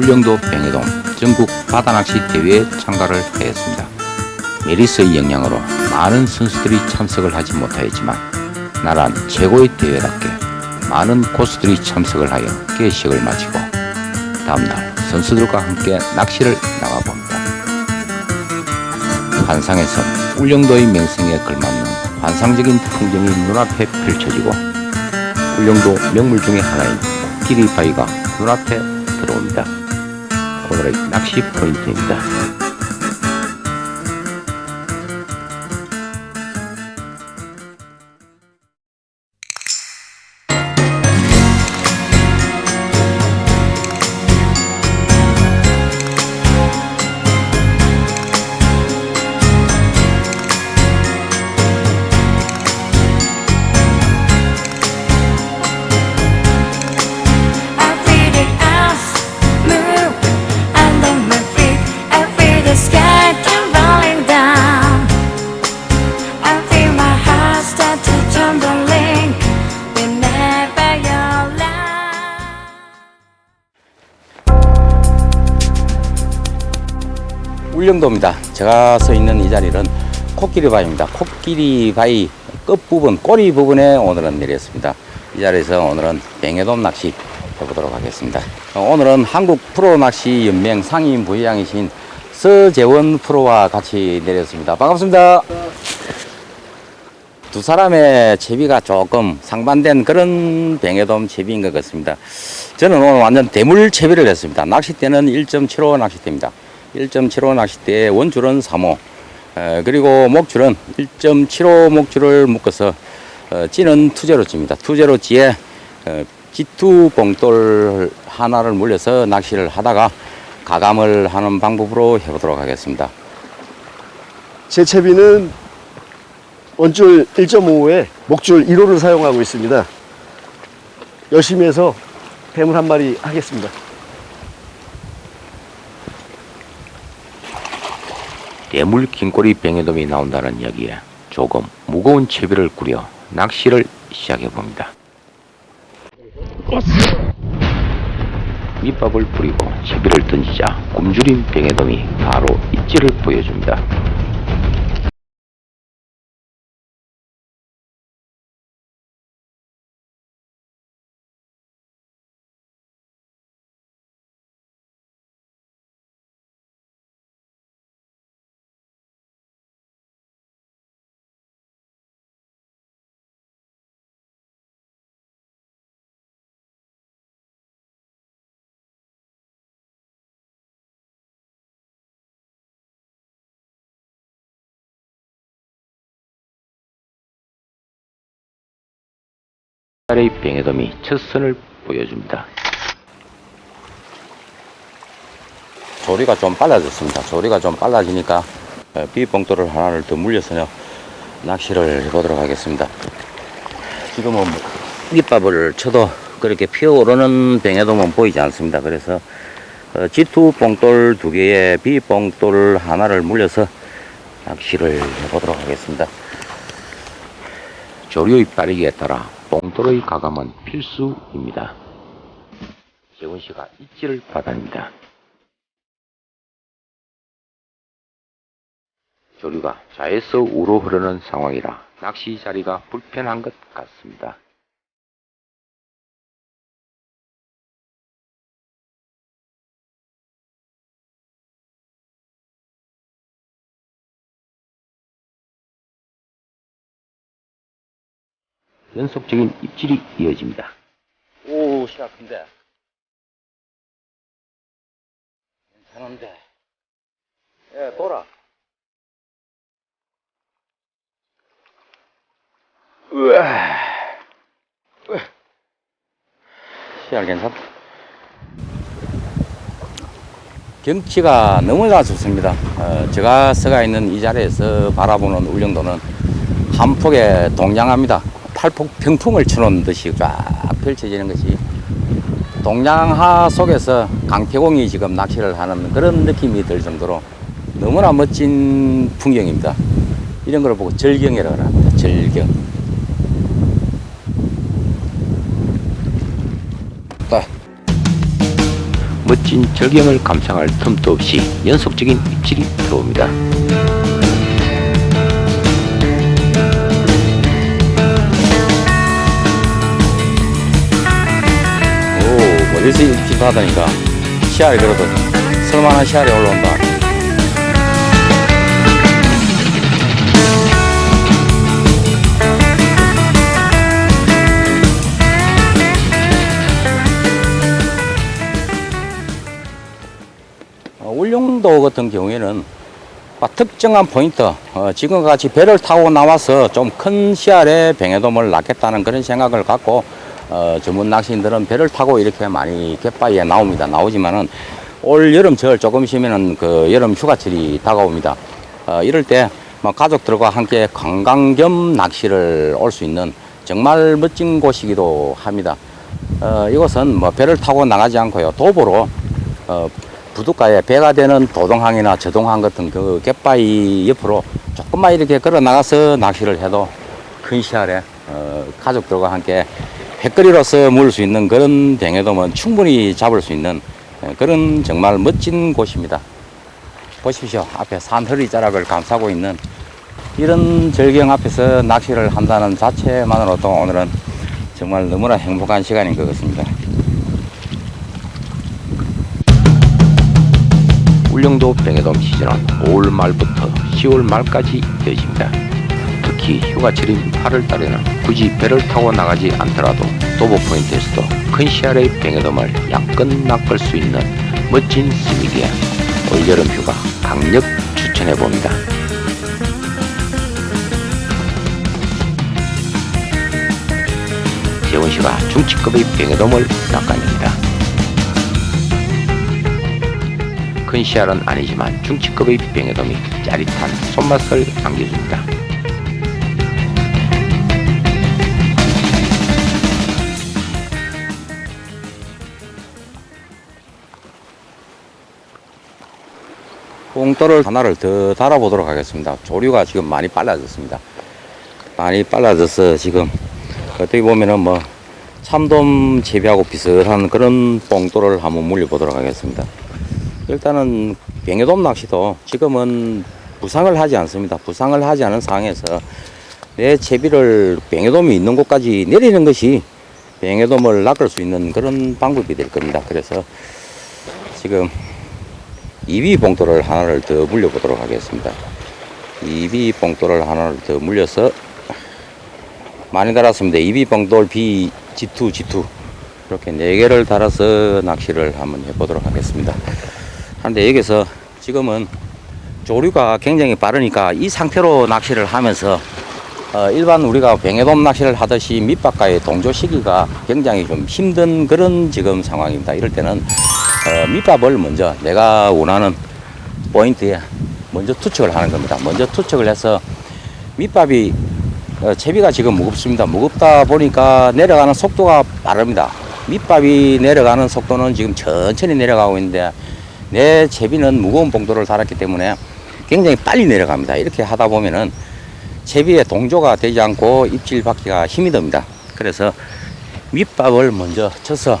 제14회 울릉도 병해돔 전국 바다낚시 대회에 참가를 하였습니다. 메리스의 영향으로 많은 선수들이 참석을 하지 못하였지만 나란 최고의 대회답게 많은 고수들이 참석을 하여 개식을 마치고 다음날 선수들과 함께 낚시를 나가봅니다. 환상에선 울릉도의 명성에 걸맞는 환상적인 풍경이 눈앞에 펼쳐지고 울릉도 명물 중의 하나인 코끼리바위가 눈앞에 들어옵니다. 오늘의 낚시 포인트입니다. 울릉도입니다. 제가 서 있는 이 자리는 코끼리 바위입니다. 코끼리 바위 끝부분, 꼬리 부분에 오늘은 내렸습니다. 이 자리에서 오늘은 뱅에돔 낚시 해보도록 하겠습니다. 어, 오늘은 한국 프로 낚시 연맹 상임 부회장이신 서재원 프로와 같이 내렸습니다. 반갑습니다. 두 사람의 채비가 조금 상반된 그런 뱅에돔 채비인 것 같습니다. 저는 오늘 완전 대물 채비를 했습니다. 낚싯대는 1.75 낚싯대입니다. 1.75 낚싯대에 원줄은 3호, 에, 그리고 목줄은 1.75 목줄을 묶어서 어, 찌는 투제로 찝니다. 투제로 찌에 어, G2 봉돌 하나를 물려서 낚시를 하다가 가감을 하는 방법으로 해보도록 하겠습니다. 제 채비는 원줄 1.5에 목줄 1호를 사용하고 있습니다. 열심히 해서 뱀을 한 마리 하겠습니다. 대물 긴꼬리 뱅에돔이 나온다는 이야기에 조금 무거운 채비를 꾸려 낚시를 시작해 봅니다. 밑밥을 뿌리고 채비를 던지자 굶주린 뱅에돔이 바로 입질을 보여줍니다. 아래의 뱅에돔이 첫 선을 보여줍니다. 조리가 좀 빨라졌습니다. 조리가 좀 빨라지니까 어, 비봉돌을 하나를 더 물려서요 낚시를 해보도록 하겠습니다. 지금은 뭐 밑밥을 쳐도 그렇게 피어오르는 뱅에돔은 보이지 않습니다. 그래서 어, G2 봉돌 두 개에 비봉돌 하나를 물려서 낚시를 해보도록 하겠습니다. 조류의 빠르기에 따라 봉돌의 가감은 필수입니다. 재훈 씨가 입질을 받아냅니다. 조류가 좌에서 우로 흐르는 상황이라 낚시 자리가 불편한 것 같습니다. 연속적인 입질이 이어집니다. 오, 시야 큰데. 괜찮은데. 예, 돌아. 으아. 시야 괜찮다. 경치가 너무나 좋습니다. 어, 제가 서가 있는 이 자리에서 바라보는 울릉도는 한 폭에 동양합니다. 팔폭 평풍을 쳐놓은 듯이 쫙 펼쳐지는 것이 동양하 속에서 강태공이 지금 낚시를 하는 그런 느낌이 들 정도로 너무나 멋진 풍경입니다. 이런 걸 보고 절경이라고 합니다. 절경. 딱. 멋진 절경을 감상할 틈도 없이 연속적인 입질이 들어옵니다. 입질 하다니까 시야에 그래도 쓸만한 시야에 올라온다. 어, 울릉도 같은 경우에는 아, 특정한 포인트, 어, 지금 같이 배를 타고 나와서 좀 큰 시야에 뱅에돔을 낚겠다는 그런 생각을 갖고 어, 전문 낚시인들은 배를 타고 이렇게 많이 갯바위에 나옵니다. 나오지만은 올 여름철 조금 쉬면은 그 여름 휴가철이 다가옵니다. 어, 이럴 때뭐 가족들과 함께 관광 겸 낚시를 올 수 있는 정말 멋진 곳이기도 합니다. 어, 이곳은 뭐 배를 타고 나가지 않고요. 도보로 어, 부둣가에 배가 되는 도동항이나 저동항 같은 그 갯바위 옆으로 조금만 이렇게 걸어 나가서 낚시를 해도 큰 시야에 어, 가족들과 함께 백거리로서 물을 수 있는 그런 뱅에돔은 충분히 잡을 수 있는 예, 그런 정말 멋진 곳입니다. 보십시오. 앞에 산 허리 자락을 감싸고 있는 이런 절경 앞에서 낚시를 한다는 자체만으로도 오늘은 정말 너무나 행복한 시간인 것 같습니다. 울릉도 뱅에돔 시즌은 5월 말부터 10월 말까지 이어집니다. 특히 휴가철인 8월 달에는 굳이 배를 타고 나가지 않더라도 도보 포인트에서도 큰 시야의 뱅에돔을 양끈 낚을 수 있는 멋진 스미기에 올여름 휴가 강력 추천해 봅니다. 재원 씨가 중치급의 뱅에돔을 낚아냅니다. 큰 씨알은 아니지만 중치급의 뱅에돔이 짜릿한 손맛을 안겨줍니다. 봉돌을 하나를 더 달아보도록 하겠습니다. 조류가 지금 많이 빨라졌습니다. 많이 빨라져서 지금 어떻게 보면은 뭐 참돔 재배하고 비슷한 그런 봉돌을 한번 물려보도록 하겠습니다. 일단은 뱅에돔 낚시도 지금은 부상을 하지 않습니다. 부상을 하지 않은 상황에서 내 채비를 뱅에돔이 있는 곳까지 내리는 것이 뱅에돔을 낚을 수 있는 그런 방법이 될 겁니다. 그래서 지금 이비 봉돌을 하나를 더 물려보도록 하겠습니다. 이비 봉돌을 하나를 더 물려서 많이 달았습니다. 이비 봉돌 B G2 G2 이렇게 네 개를 달아서 낚시를 한번 해보도록 하겠습니다. 한데 여기서 지금은 조류가 굉장히 빠르니까 이 상태로 낚시를 하면서 어, 일반 우리가 뱅에돔 낚시를 하듯이 밑바깥에 동조 시기가 굉장히 좀 힘든 그런 지금 상황입니다. 이럴 때는 어, 밑밥을 먼저 내가 원하는 포인트에 먼저 투척을 하는 겁니다. 먼저 투척을 해서 밑밥이 어, 채비가 지금 무겁습니다. 무겁다 보니까 내려가는 속도가 빠릅니다. 밑밥이 내려가는 속도는 지금 천천히 내려가고 있는데 내 채비는 무거운 봉도를 달았기 때문에 굉장히 빨리 내려갑니다. 이렇게 하다 보면은 채비에 동조가 되지 않고 입질 받기가 힘이 듭니다. 그래서 밑밥을 먼저 쳐서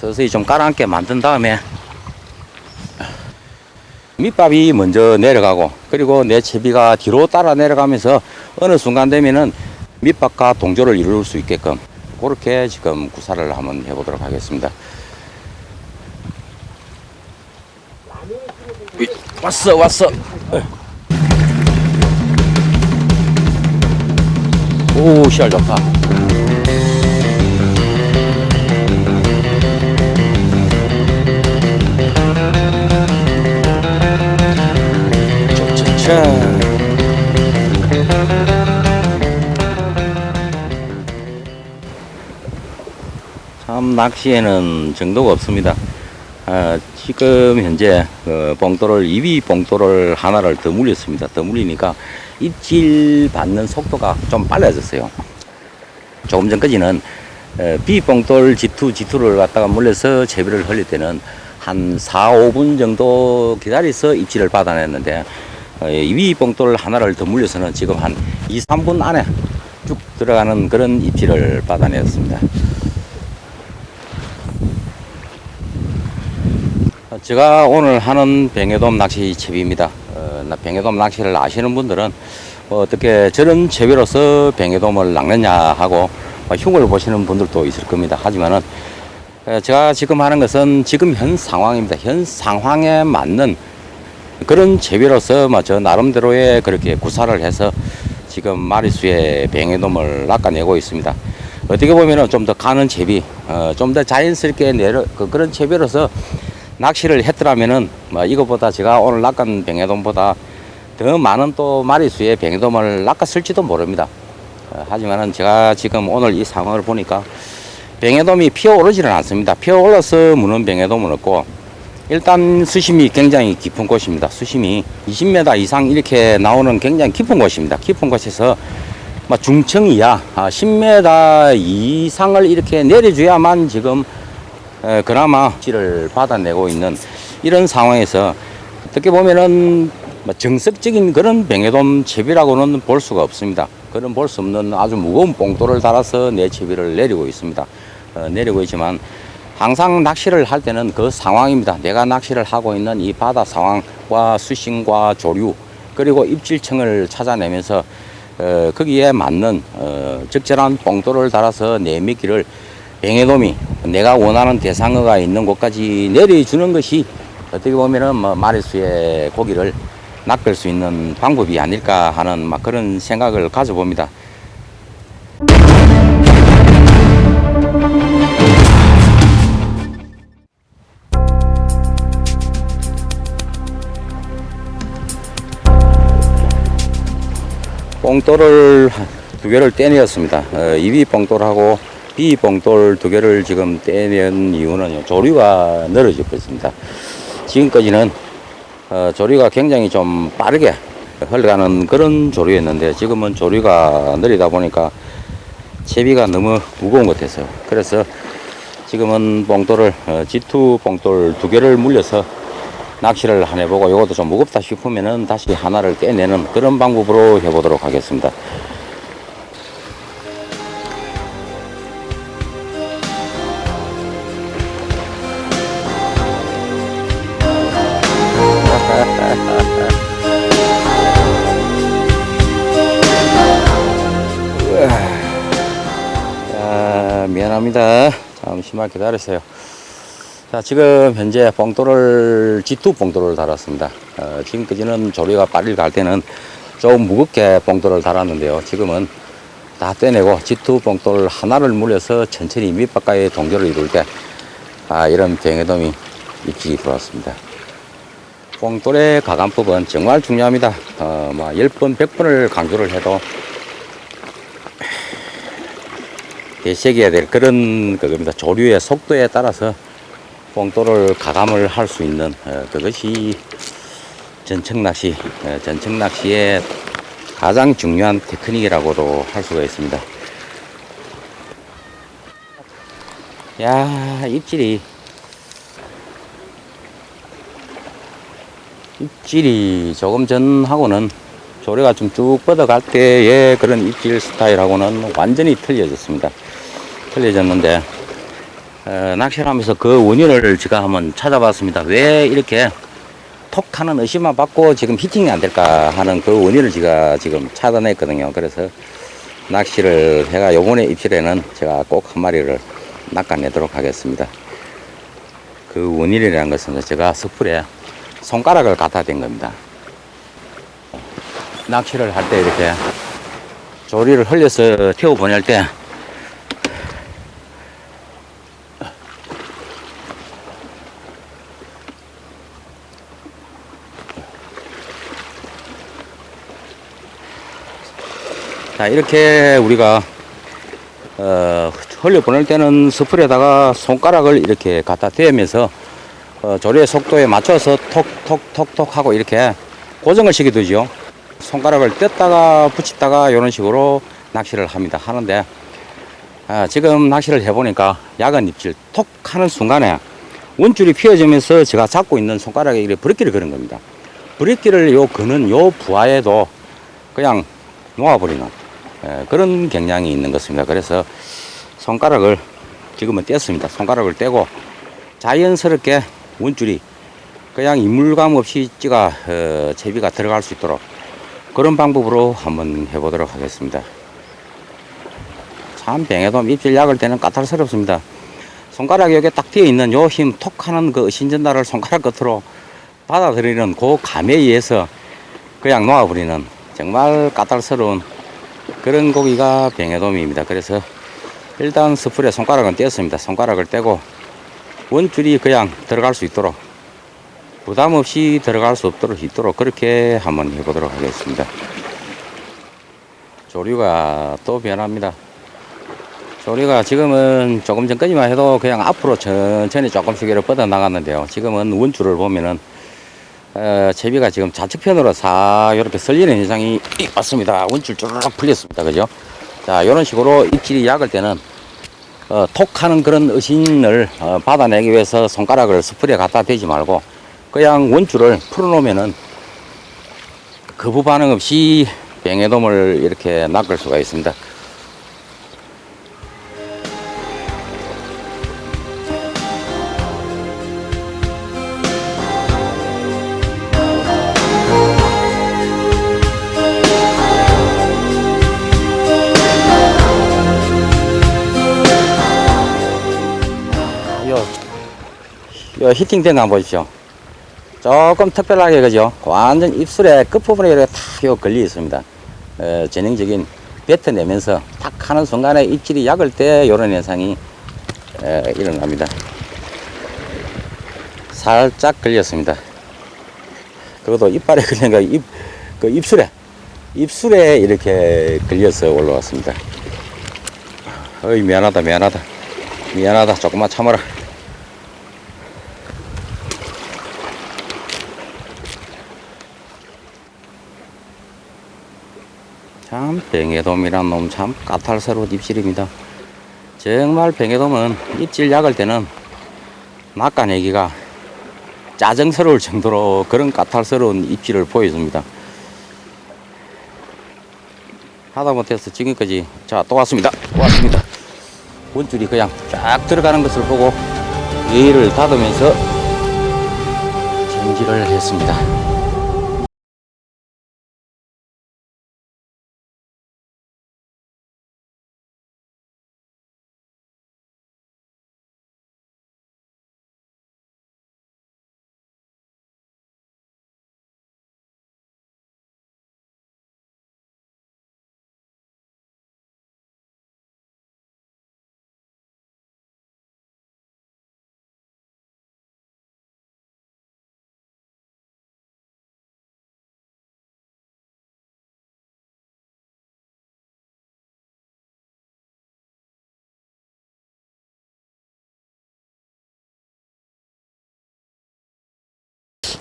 서서히 좀 깔아앉게 만든 다음에 밑밥이 먼저 내려가고 그리고 내 채비가 뒤로 따라 내려가면서 어느 순간 되면은 밑밥과 동조를 이룰 수 있게끔 그렇게 지금 구사를 한번 해보도록 하겠습니다. 이, 왔어 왔어. 오 시알 좋다 낚시에는 정도가 없습니다. 아, 지금 현재 그 봉돌을 이비 봉돌을 하나를 더 물렸습니다. 더 물리니까 입질 받는 속도가 좀 빨라졌어요. 조금 전까지는 어, B 봉돌 G2, G2를 갖다가 물려서 재비를 흘릴 때는 한 4, 5분 정도 기다려서 입질을 받아냈는데 어, 이비 봉돌 하나를 더 물려서는 지금 한 2, 3분 안에 쭉 들어가는 그런 입질을 받아냈습니다. 제가 오늘 하는 뱅에돔 낚시 채비입니다. 어, 나 뱅에돔 낚시를 아시는 분들은 뭐 어떻게 저런 채비로서 뱅에돔을 낚느냐 하고 뭐 흉을 보시는 분들도 있을 겁니다. 하지만은 에, 제가 지금 하는 것은 지금 현 상황입니다. 현 상황에 맞는 그런 채비로서 뭐저 나름대로의 그렇게 구사를 해서 지금 마리수의 뱅에돔을 낚아내고 있습니다. 어떻게 보면은 좀 더 가는 채비, 어, 좀 더 자연스럽게 내려 그, 그런 채비로서 낚시를 했더라면은 뭐 이거보다 제가 오늘 낚은 뱅에돔보다 더 많은 또 마리수의 뱅에돔을 낚았을지도 모릅니다. 어, 하지만은 제가 지금 오늘 이 상황을 보니까 뱅에돔이 피어오르지는 않습니다. 피어올라서 무는 뱅에돔은 없고 일단 수심이 굉장히 깊은 곳입니다. 수심이 20m 이상 이렇게 나오는 굉장히 깊은 곳입니다. 깊은 곳에서 뭐 이하 아, 10m 이상을 이렇게 내려줘야만 지금 에, 그나마 찌를 받아내고 있는 이런 상황에서 어떻게 보면은 뭐 정석적인 그런 뱅에돔 채비라고는 볼 수가 없습니다. 그런 볼 수 없는 아주 무거운 봉돌을 달아서 내 채비를 내리고 있습니다. 어, 내리고 있지만 항상 낚시를 할 때는 그 상황입니다. 내가 낚시를 하고 있는 이 바다 상황과 수심과 조류 그리고 입질층을 찾아내면서 어, 거기에 맞는 어, 적절한 봉돌을 달아서 내 미끼를 뱅에돔이 내가 원하는 대상어가 있는 곳까지 내려주는 것이 어떻게 보면은 뭐 마리수의 고기를 낚을 수 있는 방법이 아닐까 하는 막 그런 생각을 가져봅니다. 뽕돌을 두 개를 떼내었습니다. 어, 입이 뽕돌하고 비 뽕돌 두 개를 지금 떼낸 이유는 조류가 늘어져 버렸습니다. 지금까지는 어, 조류가 굉장히 좀 빠르게 흘러가는 그런 조류였는데 지금은 조류가 느리다 보니까 채비가 너무 무거운 것 같아서요. 그래서 지금은 뽕돌을 어, G2 뽕돌 두 개를 물려서 낚시를 한 해보고 이것도 좀 무겁다 싶으면은 다시 하나를 떼내는 그런 방법으로 해보도록 하겠습니다. 미안합니다. 잠시만 기다리세요. 자, 지금 현재 봉돌을, G2 봉돌을 달았습니다. 어, 지금까지는 조리가 빨리 갈 때는 좀 무겁게 봉돌을 달았는데요. 지금은 다 떼내고 G2 봉돌 하나를 물려서 천천히 밑바닥에 동조를 이룰 때, 아, 이런 뱅에돔이 입질이 들어왔습니다. 봉돌의 가감법은 정말 중요합니다. 어, 뭐, 10번, 100번을 강조를 해도 되새겨야 될 그런 그겁니다. 조류의 속도에 따라서 봉돌을 가감을 할 수 있는 어, 그것이 전청 낚시, 어, 전청 낚시의 가장 중요한 테크닉이라고도 할 수가 있습니다. 야, 입질이 입질이 조금 전하고는 조류가 좀 쭉 뻗어갈 때의 그런 입질 스타일하고는 완전히 틀려졌습니다. 틀려졌는데 어, 낚시를 하면서 그 원인을 제가 한번 찾아봤습니다. 왜 이렇게 톡 하는 의심만 받고 지금 히팅이 안 될까 하는 그 원인을 제가 지금 찾아냈거든요. 그래서 낚시를 해가 요번에 입질에는 제가 꼭 한 마리를 낚아내도록 하겠습니다. 그 원인이라는 것은 제가 섣불에 손가락을 갖다 댄 겁니다. 낚시를 할 때 이렇게 조리를 흘려서 태워 보낼 때 자, 이렇게 우리가, 어, 흘려 보낼 때는 스프에다가 손가락을 이렇게 갖다 대면서, 어, 조리의 속도에 맞춰서 톡톡톡톡 하고 이렇게 고정을 시켜두죠. 손가락을 뗐다가 붙였다가 이런 식으로 낚시를 합니다. 하는데, 아, 지금 낚시를 해보니까 야간 입질 톡 하는 순간에 원줄이 피어지면서 제가 잡고 있는 손가락에 이렇게 브레이크를 거는 겁니다. 브레이크를 요 거는 요 부하에도 그냥 놓아버리는 예, 그런 경향이 있는 것입니다. 그래서 손가락을 지금은 뗐습니다. 손가락을 떼고 자연스럽게 원줄이 그냥 이물감 없이 찌가 어, 채비가 들어갈 수 있도록 그런 방법으로 한번 해보도록 하겠습니다. 참 뱅에돔 입질 약을 때는 까탈스럽습니다. 손가락 여기 딱 뒤에 있는 요 힘 톡 하는 그 신전달을 손가락 끝으로 받아들이는 그 감에 의해서 그냥 놓아버리는 정말 까탈스러운 그런 고기가 뱅에돔입니다. 그래서 일단 스풀에 손가락은 떼었습니다. 손가락을 떼고 원줄이 그냥 들어갈 수 있도록 부담 없이 들어갈 수 없도록 있도록 그렇게 한번 해보도록 하겠습니다. 조류가 또 변합니다. 조류가 지금은 조금 전까지만 해도 그냥 앞으로 천천히 조금씩 이렇게 뻗어 나갔는데요. 지금은 원줄을 보면은 어, 채비가 지금 좌측편으로 싹 이렇게 설리는 현상이 왔습니다. 원줄 쭉 풀렸습니다. 그죠? 자, 이런 식으로 입질이 약을 때는 어, 톡하는 그런 의신을 어, 받아내기 위해서 손가락을 스프레에 갖다 대지 말고 그냥 원줄을 풀어놓으면은 거부 반응 없이 뱅에돔을 이렇게 낚을 수가 있습니다. 히팅된 거 한번 보십시오. 조금 특별하게 그죠? 완전 입술에 끝부분에 이렇게 탁요 걸려 있습니다. 어, 전형적인 뱉어내면서 탁 하는 순간에 입질이 약을 때 이런 현상이 에, 일어납니다. 살짝 걸렸습니다. 그것도 이빨에 걸린 거 입, 그 입술에 입술에 이렇게 걸려서 올라왔습니다. 어이 미안하다 미안하다 미안하다 조금만 참아라. 참 뱅에돔이란 놈 참 까탈스러운 입질입니다. 정말 뱅에돔은 입질 약을 때는 낚아내기가 짜증스러울 정도로 그런 까탈스러운 입질을 보여줍니다. 하다 못해서 지금까지 자 또 왔습니다. 또 왔습니다. 원줄이 그냥 쫙 들어가는 것을 보고 예의를 닫으면서 쟁지를 했습니다.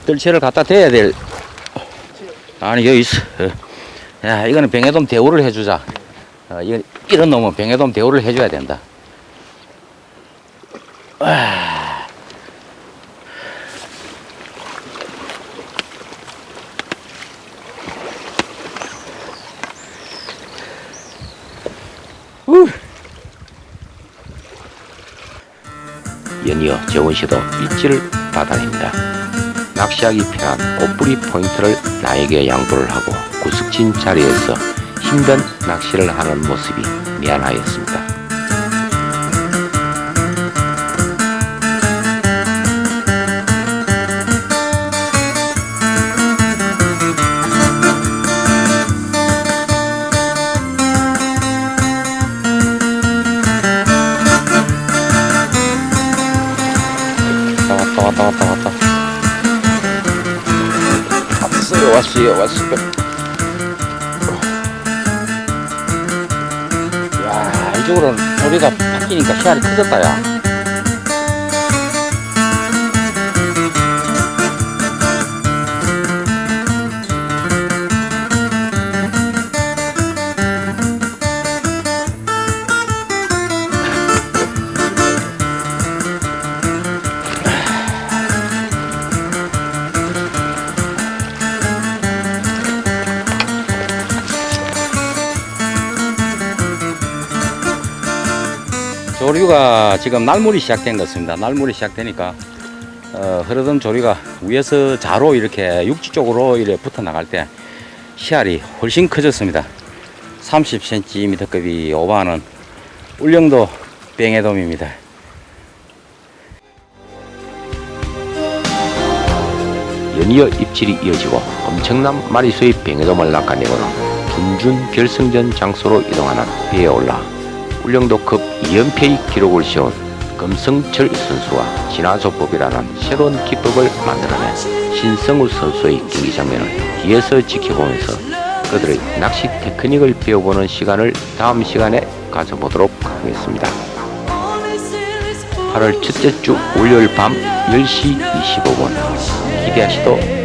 뜰채를 갖다 대야 될 아니 여기 있어 어. 야 이거는 병해돔 대우를 해주자 어, 이건 이런 놈은 병해돔 대우를 해줘야 된다 아. 우. 연이어 재원 씨도 입질을 받아냅니다. 낚시하기 편한 꽃뿌리 포인트를 나에게 양보를 하고 구석진 자리에서 힘든 낚시를 하는 모습이 미안하였습니다. 왔어요 왔어요 야 이쪽으로는 소리가 바뀌니까 시야이 커졌다 야 지금 날물이 시작된 것 같습니다 날물이 시작되니까 어, 흐르던 조리가 위에서 자로 이렇게 육지 쪽으로 이렇게 붙어 나갈 때 씨알이 훨씬 커졌습니다. 30cm급이 오버하는 울릉도 뱅에돔입니다. 연이어 입질이 이어지고 엄청난 마리수의 뱅에돔을 낚아내고는 준준 결승전 장소로 이동하는 배에 올라 울릉도급 2연패의 기록을 세운 금성철 선수와 진화조법이라는 새로운 기법을 만들어낸 신성우 선수의 경기 장면을 뒤에서 지켜보면서 그들의 낚시 테크닉을 배워보는 시간을 다음 시간에 가져보도록 하겠습니다. 8월 첫째 주 월요일 밤 10시 25분 기대하시도